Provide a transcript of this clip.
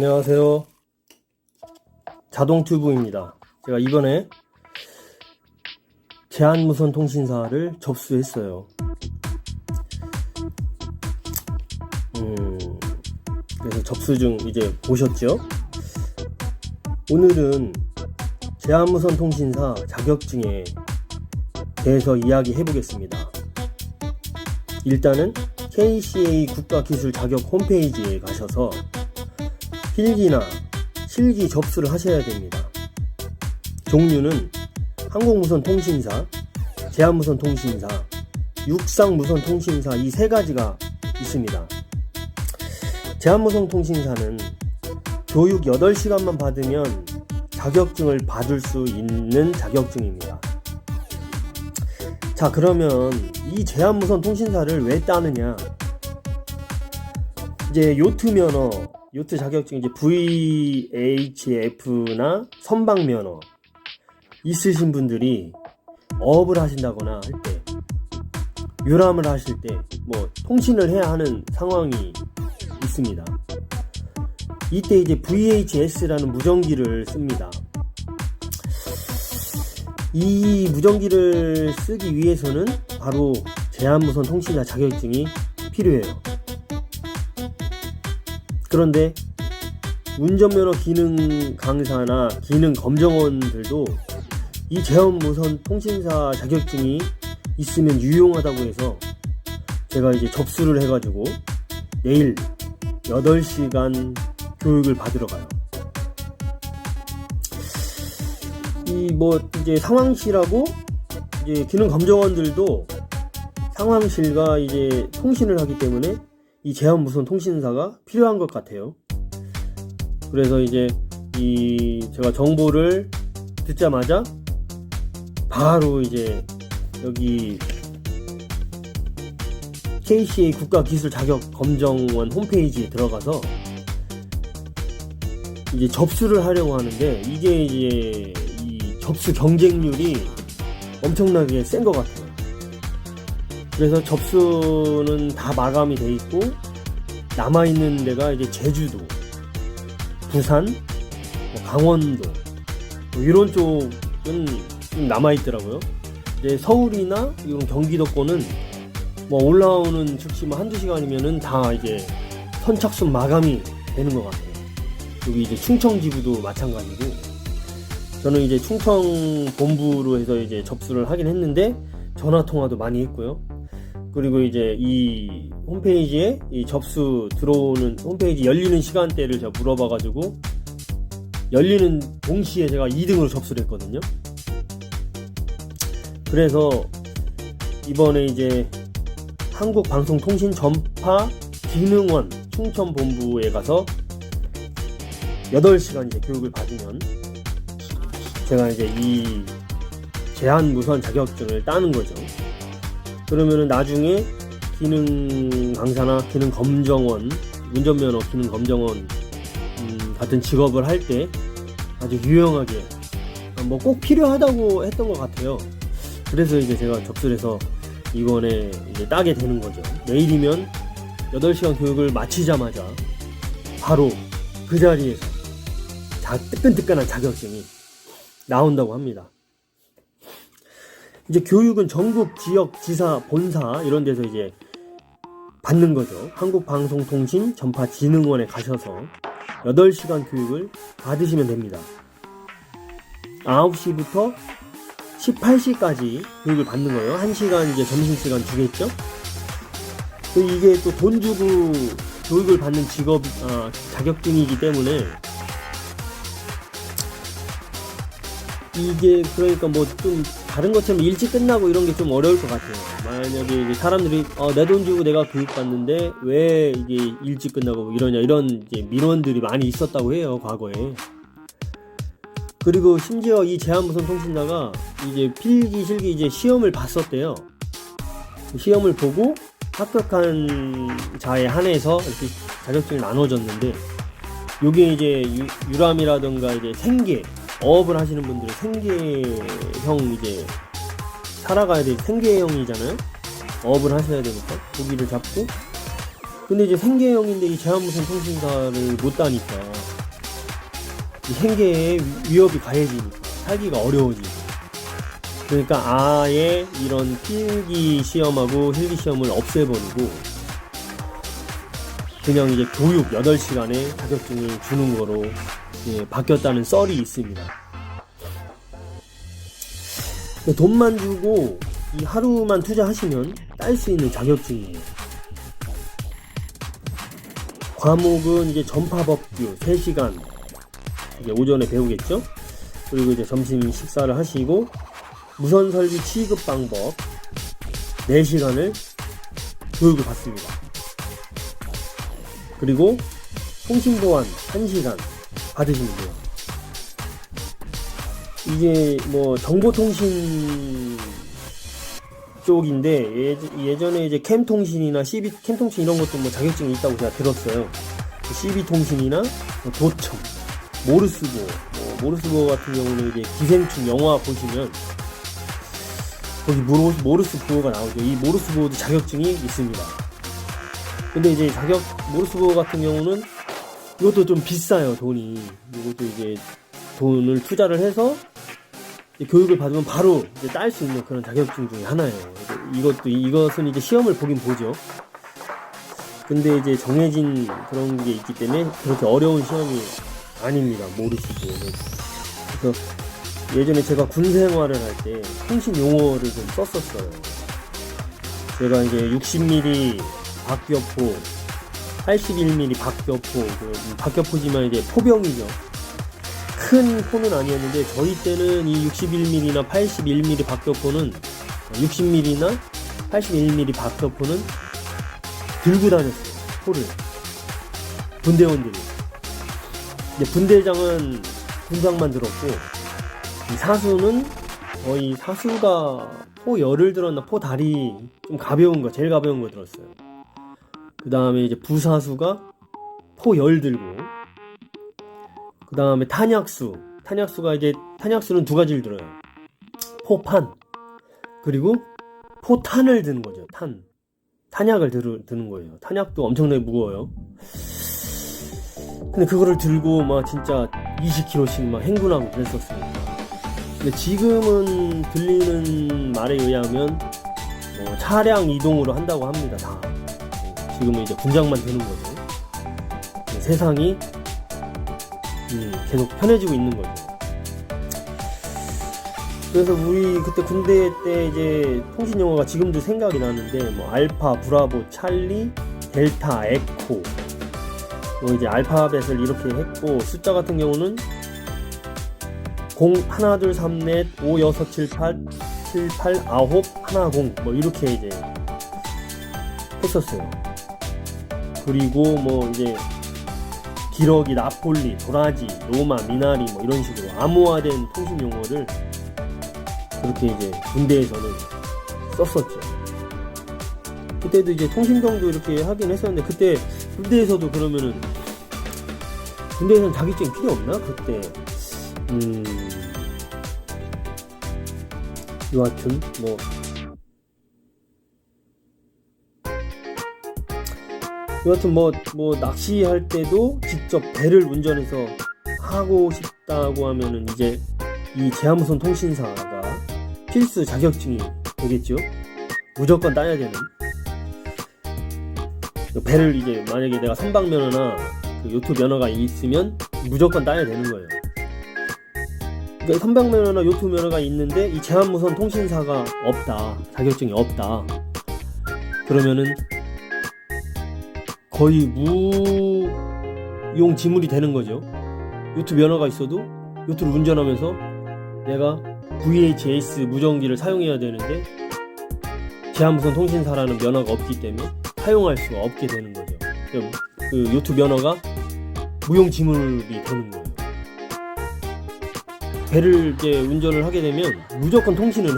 안녕하세요. 자동 튜브입니다. 제가 이번에 제한무선 통신사를 접수했어요. 음, 그래서 접수 중 이제 보셨죠? 오늘은 제한무선 통신사 자격증에 대해서 이야기해 보겠습니다. 일단은 KCA 국가기술 자격 홈페이지에 가셔서 필기나 실기 접수를 하셔야 됩니다. 종류는 항공무선 통신사, 제한무선 통신사, 육상무선 통신사 이 세 가지가 있습니다. 제한무선 통신사는 교육 8시간만 받으면 자격증을 받을 수 있는 자격증입니다. 자, 그러면 이 제한무선 통신사를 왜 따느냐? 이제 요트 면허, 요트 자격증 이제 VHF나 선박 면허 있으신 분들이 어업을 하신다거나 할 때, 유람을 하실 때, 뭐, 통신을 해야 하는 상황이 있습니다. 이때 이제 VHS라는 무전기를 씁니다. 이 무전기를 쓰기 위해서는 바로 제한무선 통신사 자격증이 필요해요. 그런데 운전면허 기능 강사나 기능 검정원들도 이 제한무선 통신사 자격증이 있으면 유용하다고 해서 제가 이제 접수를 해가지고 내일 8시간 교육을 받으러 가요. 이 뭐 이제 상황실하고 이제 기능 검정원들도 상황실과 이제 통신을 하기 때문에 이 제한 무선 통신사가 필요한 것 같아요. 그래서 이제 이 제가 정보를 듣자마자 바로 이제 여기 KCA 국가기술 자격 검정원 홈페이지에 들어가서 이제 접수를 하려고 하는데 이게 이제 이 접수 경쟁률이 엄청나게 센 것 같아요. 그래서 접수는 다 마감이 돼 있고 남아 있는 데가 이제 제주도, 부산, 뭐 강원도 뭐 이런 쪽은 좀 남아 있더라고요. 이제 서울이나 이런 경기도권은 뭐 올라오는 즉시 뭐 한두 시간이면은 다 이제 선착순 마감이 되는 것 같아요. 여기 이제 충청 지부도 마찬가지고 저는 이제 충청 본부로 해서 이제 접수를 하긴 했는데 전화 통화도 많이 했고요. 그리고 이제 이 홈페이지에 이 접수 들어오는 홈페이지 열리는 시간대를 제가 물어봐가지고 열리는 동시에 제가 2등으로 접수를 했거든요. 그래서 이번에 이제 한국방송통신전파 기능원 충청본부에 가서 8시간 이제 교육을 받으면 제가 이제 이 제한 무선 자격증을 따는 거죠. 그러면은 나중에 기능 강사나 기능 검정원, 운전면허 기능 검정원 음, 같은 직업을 할 때 아주 유용하게 뭐 꼭 필요하다고 했던 것 같아요. 그래서 이제 제가 접수를 해서 이번에 이제 따게 되는 거죠. 내일이면 8시간 교육을 마치자마자 바로 그 자리에서 자, 뜨끈뜨끈한 자격증이 나온다고 합니다. 이제 교육은 전국 지역 지사 본사 이런 데서 이제 받는 거죠. 한국방송통신 전파진흥원에 가셔서 8시간 교육을 받으시면 됩니다. 9시부터 18시까지 교육을 받는 거예요. 1시간 이제 점심시간 주겠죠? 또 이게 또 돈 주고 교육을 받는 직업, 아, 자격증이기 때문에 이게 그러니까 뭐좀 다른 것처럼 일찍 끝나고 이런 게 좀 어려울 것 같아요. 만약에 사람들이 어, 내 돈 주고 내가 교육 받는데 왜 이게 일찍 끝나고 뭐 이러냐 이런 민원들이 많이 있었다고 해요 과거에. 그리고 심지어 이 제한무선 통신사가 이제 필기 실기 이제 시험을 봤었대요. 시험을 보고 합격한 자에 한해서 이렇게 자격증이 나눠졌는데 요게 이제 유, 유람이라든가 이제 생계 어업을 하시는 분들은 생계형 이제 살아가야 될 생계형이잖아요. 어업을 하셔야 되니까 고기를 잡고 근데 이제 생계형인데 이 제한무선 통신사를 못 따니까 이 생계에 위협이 가해지니까 살기가 어려워지고 그러니까 아예 이런 필기 시험하고 실기 시험을 없애버리고 그냥 이제 교육 8시간에 자격증을 주는 거로 예, 바뀌었다는 썰이 있습니다. 돈만 주고 이 하루만 투자하시면 딸 수 있는 자격증이에요. 과목은 이제 전파법규 3시간 이제 오전에 배우겠죠? 그리고 이제 점심 식사를 하시고 무선 설비 취급 방법 4시간을 교육을 받습니다. 그리고 통신 보안 1시간 받으시면 돼요. 이게 뭐 정보통신 쪽인데 예, 예전에 이제 캠통신이나 CB 캠통신 이런 것도 뭐 자격증이 있다고 제가 들었어요. CB 통신이나 뭐 도청, 모르스보, 뭐 모르스보 같은 경우는 이제 기생충 영화 보시면 거기 모르, 모르스 보호가 나오죠. 이 모르스 보호도 자격증이 있습니다. 근데 이제 자격 모르스 보호 같은 경우는 이것도 좀 비싸요 돈이. 이것도 이제 돈을 투자를 해서 교육을 받으면 바로 딸 수 있는 그런 자격증 중에 하나예요. 이것도 이것은 이제 시험을 보긴 보죠. 근데 이제 정해진 그런 게 있기 때문에 그렇게 어려운 시험이 아닙니다. 보호는. 그래서 예전에 제가 군 생활을 할 때 통신 용어를 좀 썼었어요. 제가 이제 60mm 박격포, 81mm 박격포, 그 박격포지만 이제 포병이죠. 큰 포는 아니었는데 저희 때는 이 61mm나 81mm 박격포는 60mm나 81mm 박격포는 들고 다녔어요. 포를 분대원들이. 이제 분대장은 군장만 들었고 이 사수는 거의 사수가 포 열을 들었나 포 다리 좀 가벼운 거 제일 가벼운 거 들었어요. 그 다음에 이제 부사수가 포열 들고 그 다음에 탄약수 탄약수가 이제 탄약수는 두 가지를 들어요. 포판 그리고 포탄을 드는 거죠. 탄 탄약을 들, 드는 거예요. 탄약도 엄청나게 무거워요. 근데 그거를 들고 막 진짜 20kg씩 막 행군하고 그랬었습니다. 근데 지금은 들리는 말에 의하면 어, 차량 이동으로 한다고 합니다. 다. 지금은 이제 군장만 되는 거죠. 네, 세상이 음, 계속 편해지고 있는 거죠. 그래서 우리 그때 군대 때 이제 통신 용어가 지금도 생각이 나는데 뭐 알파, 브라보, 찰리, 델타, 에코 뭐 이제 알파벳을 이렇게 했고 숫자 같은 경우는 0 1 2 3 4 5 6 7 8 7 8 9 1 0뭐 이렇게 이제 했었어요. 그리고 뭐 이제 기러기, 나폴리, 도라지, 로마, 미나리 뭐 이런 식으로 암호화된 통신 용어를 그렇게 이제 군대에서는 썼었죠. 그때도 이제 통신병도 이렇게 하긴 했었는데 그때 군대에서도 그러면은 군대에서는 자격증이 필요 없나? 그때 음 여하튼 뭐 여하튼 뭐, 뭐, 낚시할 때도 직접 배를 운전해서 하고 싶다고 하면은 이제 이 제한무선 통신사가 필수 자격증이 되겠죠. 무조건 따야 되는. 배를 이제 만약에 내가 선박 면허나 그 요트 면허가 있으면 무조건 따야 되는 거예요. 그러니까 선박 면허나 요트 면허가 있는데 이 제한무선 통신사가 없다. 자격증이 없다. 그러면은 거의 무용 지물이 되는 거죠. 요트 면허가 있어도 요트를 운전하면서 내가 VHS 무전기를 사용해야 되는데 제한무선 통신사라는 면허가 없기 때문에 사용할 수가 없게 되는 거죠. 그 요트 면허가 무용 지물이 되는 거예요. 배를 이제 운전을 하게 되면 무조건 통신을